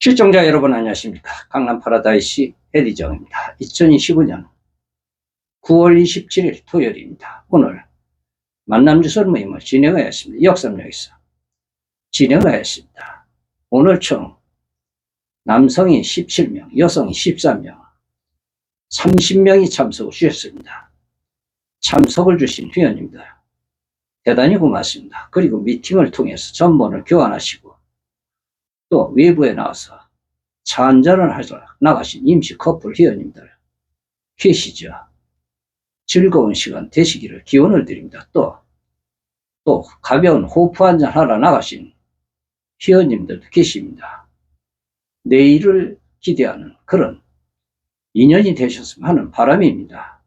시청자 여러분 안녕하십니까. 강남 파라다이시 에디정입니다. 2025년 9월 27일 토요일입니다. 오늘 만남주설 모임을 진행하였습니다. 역삼역에서 진행하였습니다. 오늘 총 남성이 17명, 여성이 13명, 30명이 참석을 주셨습니다. 참석을 주신 회원님들 대단히 고맙습니다. 그리고 미팅을 통해서 전본을 교환하시고 또 외부에 나와서 차 한잔을 하러 나가신 임시 커플 회원님들 계시죠. 즐거운 시간 되시기를 기원을 드립니다. 또, 또 가벼운 호프 한잔 하러 나가신 회원님들도 계십니다. 내일을 기대하는 그런 인연이 되셨으면 하는 바람입니다.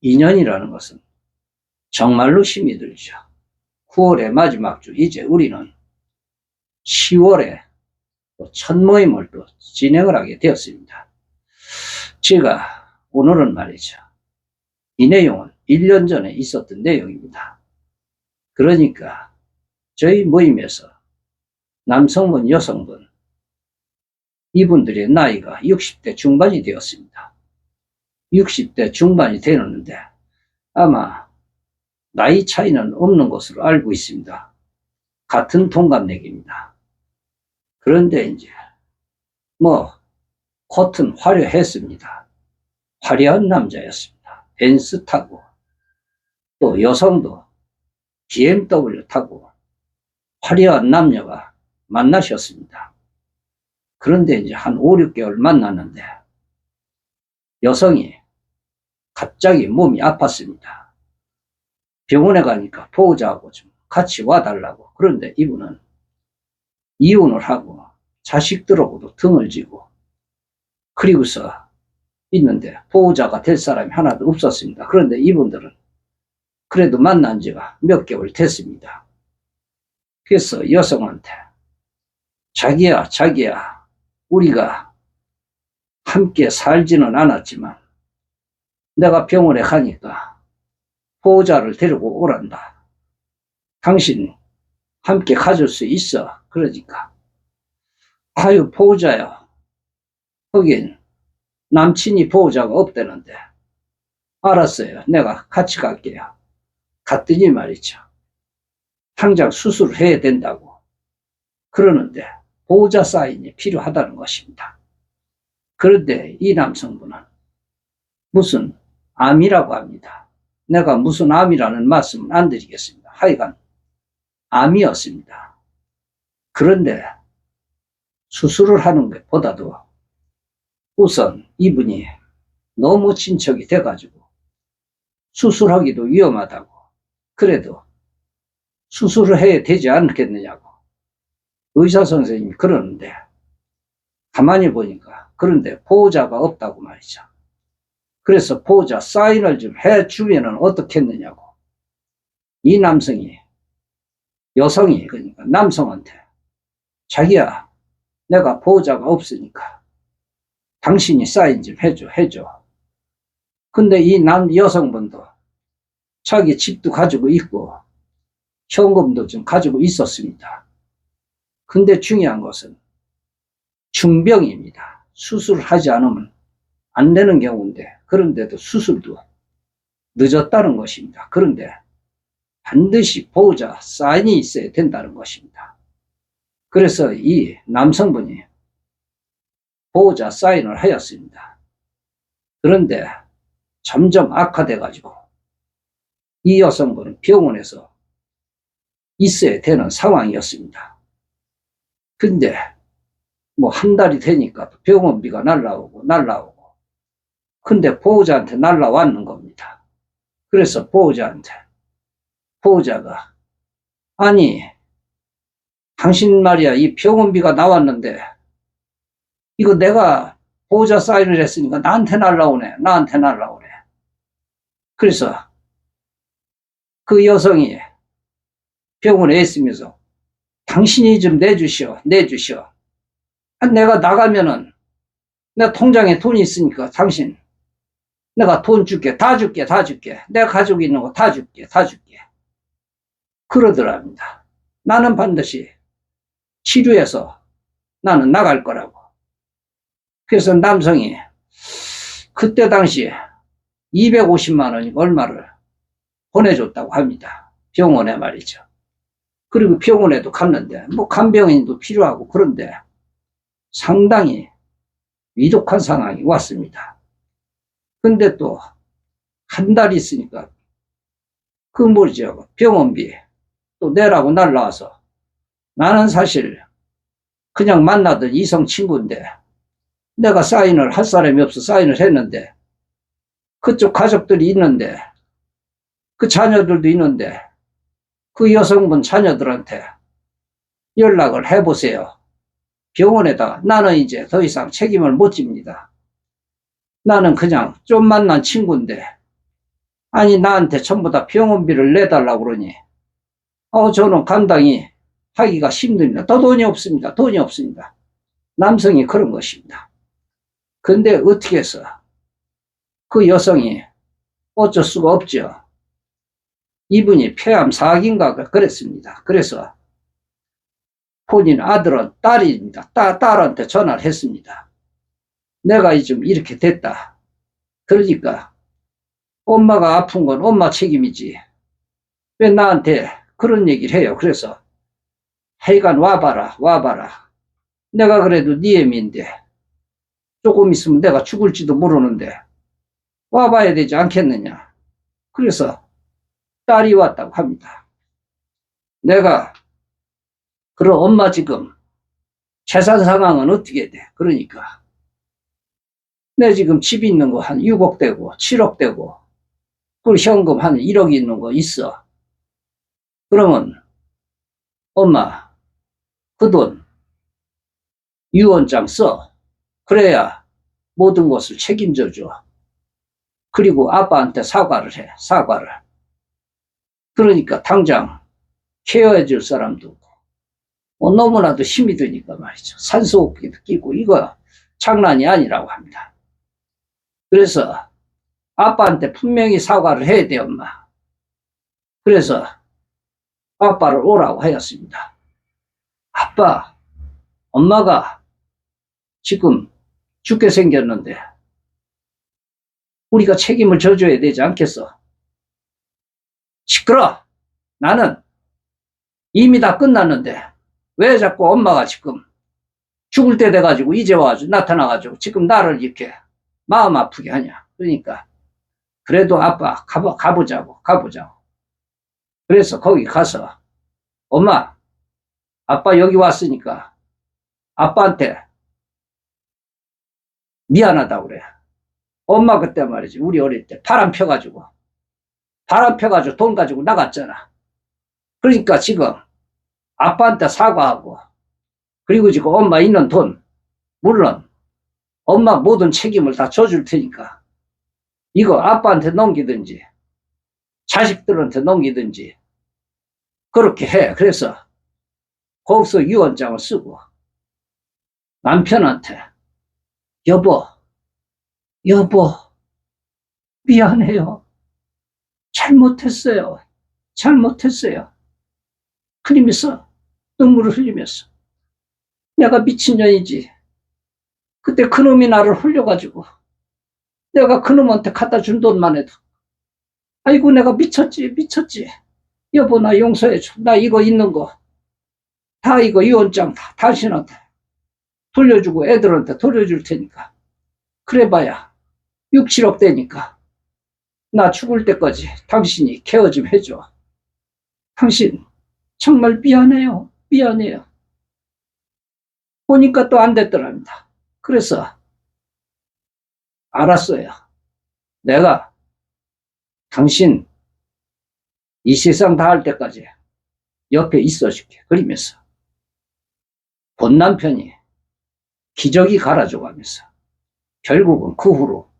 인연이라는 것은 정말로 힘이 들죠. 9월의 마지막 주, 이제 우리는 10월에 또첫 모임을 또 진행을 하게 되었습니다. 제가 오늘은 말이죠. 이 내용은 1년 전에 있었던 내용입니다. 그러니까 저희 모임에서 남성분, 여성분, 이분들의 나이가 60대 중반이 되었습니다. 60대 중반이 되었는데 아마 나이 차이는 없는 것으로 알고 있습니다. 같은 동갑내기입니다. 그런데 이제 뭐 겉은 화려했습니다. 화려한 남자였습니다. 벤스 타고 또 여성도 BMW 타고 화려한 남녀가 만나셨습니다. 그런데 이제 한 5, 6개월 만났는데 여성이 갑자기 몸이 아팠습니다. 병원에 가니까 보호자하고 좀 같이 와달라고. 그런데 이분은 이혼을 하고 자식들하고도 등을 지고 그리고서 있는데 보호자가 될 사람이 하나도 없었습니다. 그런데 이분들은 그래도 만난 지가 몇 개월 됐습니다. 그래서 여성한테 자기야, 자기야, 우리가 함께 살지는 않았지만 내가 병원에 가니까 보호자를 데리고 오란다. 당신 함께 가줄 수 있어. 그러니까 아유 보호자야. 거긴 남친이 보호자가 없다는데 알았어요. 내가 같이 갈게요. 갔더니 말이죠. 당장 수술을 해야 된다고 그러는데 보호자 사인이 필요하다는 것입니다. 그런데 이 남성분은 무슨 암이라고 합니다. 내가 무슨 암이라는 말씀은 안 드리겠습니다. 하여간 암이었습니다. 그런데 수술을 하는 것보다도 우선 이분이 너무 친척이 돼가지고 수술하기도 위험하다고 그래도 수술을 해야 되지 않겠느냐고 의사 선생님이 그러는데 가만히 보니까 그런데 보호자가 없다고 말이죠. 그래서 보호자 사인을 좀 해주면은 어떻겠느냐고 이 남성이 여성이 그러니까 남성한테 자기야 내가 보호자가 없으니까 당신이 사인 좀 해줘 해줘. 근데 이 남 여성분도 자기 집도 가지고 있고 현금도 좀 가지고 있었습니다. 근데 중요한 것은 중병입니다. 수술을 하지 않으면 안 되는 경우인데 그런데도 수술도 늦었다는 것입니다. 그런데 반드시 보호자 사인이 있어야 된다는 것입니다. 그래서 이 남성분이 보호자 사인을 하였습니다. 그런데 점점 악화돼 가지고 이 여성분은 병원에서 있어야 되는 상황이었습니다. 근데 뭐 한 달이 되니까 병원비가 날라오고 날라오고 근데 보호자한테 날라왔는 겁니다. 그래서 보호자한테 보호자가 아니 당신 말이야 이 병원비가 나왔는데. 이거 내가 보호자 사인을 했으니까 나한테 날라오네 나한테 날라오네. 그래서 그 여성이 병원에 있으면서 당신이 좀 내주시오 내주시오. 아, 내가 나가면은 내 통장에 돈이 있으니까 당신 내가 돈 줄게 다 줄게 다 줄게. 내가 가지고 있는 거 다 줄게 다 줄게. 그러더랍니다. 나는 반드시 치료해서 나는 나갈 거라고. 그래서 남성이 그때 당시 250만 원이 얼마를 보내줬다고 합니다. 병원에 말이죠. 그리고 병원에도 갔는데 뭐 간병인도 필요하고 그런데 상당히 위독한 상황이 왔습니다. 근데 또 한 달 있으니까 그 뭐죠 병원비 또 내라고 날라와서 나는 사실 그냥 만나던 이성 친구인데 내가 사인을 할 사람이 없어 사인을 했는데 그쪽 가족들이 있는데 그 자녀들도 있는데 그 여성분 자녀들한테 연락을 해보세요. 병원에다가 나는 이제 더 이상 책임을 못 집니다. 나는 그냥 좀 만난 친구인데 아니 나한테 전부 다 병원비를 내달라고 그러니 어 저는 감당이 하기가 힘듭니다. 더 돈이 없습니다. 돈이 없습니다. 남성이 그런 것입니다. 근데 어떻게 해서 그 여성이 어쩔 수가 없죠. 이분이 폐암 사기인가 그랬습니다. 그래서 본인 아들은 딸입니다. 딸, 딸한테 전화를 했습니다. 내가 좀 이렇게 됐다. 그러니까 엄마가 아픈 건 엄마 책임이지. 왜 나한테 그런 얘기를 해요. 그래서 하여간 와봐라, 와봐라. 내가 그래도 네 애미인데 조금 있으면 내가 죽을지도 모르는데 와봐야 되지 않겠느냐. 그래서 딸이 왔다고 합니다. 내가 그럼 엄마 지금 재산 상황은 어떻게 돼? 그러니까 내 지금 집 있는 거 한 6억 되고 7억 되고 그 현금 한 1억 있는 거 있어. 그러면 엄마 그 돈 유언장 써. 그래야 모든 것을 책임져 줘. 그리고 아빠한테 사과를 해. 사과를. 그러니까 당장 케어해 줄 사람도 없고 뭐 너무나도 힘이 드니까 말이죠. 산소호흡기도 끼고 이거 장난이 아니라고 합니다. 그래서 아빠한테 분명히 사과를 해야 돼 엄마. 그래서 아빠를 오라고 하였습니다. 아빠, 엄마가 지금 죽게 생겼는데 우리가 책임을 져줘야 되지 않겠어? 시끄러! 나는 이미 다 끝났는데 왜 자꾸 엄마가 지금 죽을 때 돼가지고 이제 와가지고 나타나가지고 지금 나를 이렇게 마음 아프게 하냐. 그러니까 그래도 아빠 가보, 가보자고 가보자고. 그래서 거기 가서 엄마 아빠 여기 왔으니까 아빠한테 미안하다고 그래. 엄마 그때 말이지 우리 어릴 때 바람 펴가지고 바람 펴가지고 돈 가지고 나갔잖아. 그러니까 지금 아빠한테 사과하고 그리고 지금 엄마 있는 돈 물론 엄마 모든 책임을 다 져줄 테니까 이거 아빠한테 넘기든지 자식들한테 넘기든지 그렇게 해. 그래서 거기서 유언장을 쓰고 남편한테 여보 여보 미안해요. 잘못했어요. 잘못했어요. 그러면서 눈물을 흘리면서 내가 미친년이지. 그때 그놈이 나를 흘려가지고 내가 그놈한테 갖다 준 돈만 해도 아이고 내가 미쳤지 미쳤지. 여보 나 용서해줘. 나 이거 있는 거 다 이거 유언장 다 당신한테 돌려주고 애들한테 돌려줄 테니까 그래봐야 6, 7억 되니까 나 죽을 때까지 당신이 케어 좀 해줘. 당신 정말 미안해요. 미안해요. 보니까 또 안 됐더랍니다. 그래서 알았어요. 내가 당신 이 세상 다 할 때까지 옆에 있어 줄게. 그러면서 본 남편이 기저귀 갈아줘가면서 결국은 그 후로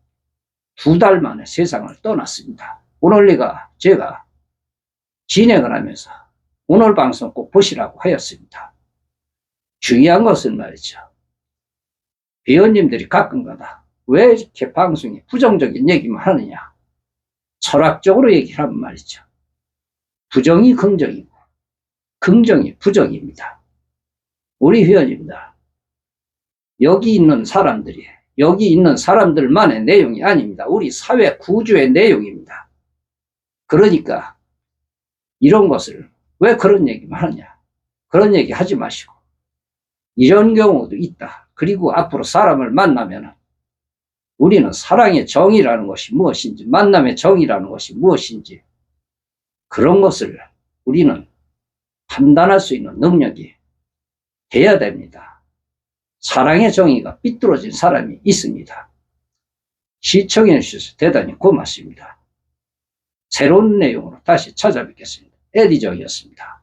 두 달 만에 세상을 떠났습니다. 오늘리가 제가 진행을 하면서 오늘 방송 꼭 보시라고 하였습니다. 중요한 것은 말이죠. 배우님들이 가끔가다 왜 이렇게 방송에 부정적인 얘기만 하느냐. 철학적으로 얘기를 하면 말이죠. 부정이 긍정이고, 긍정이 부정입니다. 우리 회원입니다. 여기 있는 사람들이 여기 있는 사람들만의 내용이 아닙니다. 우리 사회 구조의 내용입니다. 그러니까 이런 것을 왜 그런 얘기만 하냐. 그런 얘기 하지 마시고 이런 경우도 있다. 그리고 앞으로 사람을 만나면 우리는 사랑의 정의라는 것이 무엇인지 만남의 정의라는 것이 무엇인지 그런 것을 우리는 판단할 수 있는 능력이 돼야 됩니다. 사랑의 정의가 삐뚤어진 사람이 있습니다. 시청해 주셔서 대단히 고맙습니다. 새로운 내용으로 다시 찾아뵙겠습니다. 에디정이었습니다.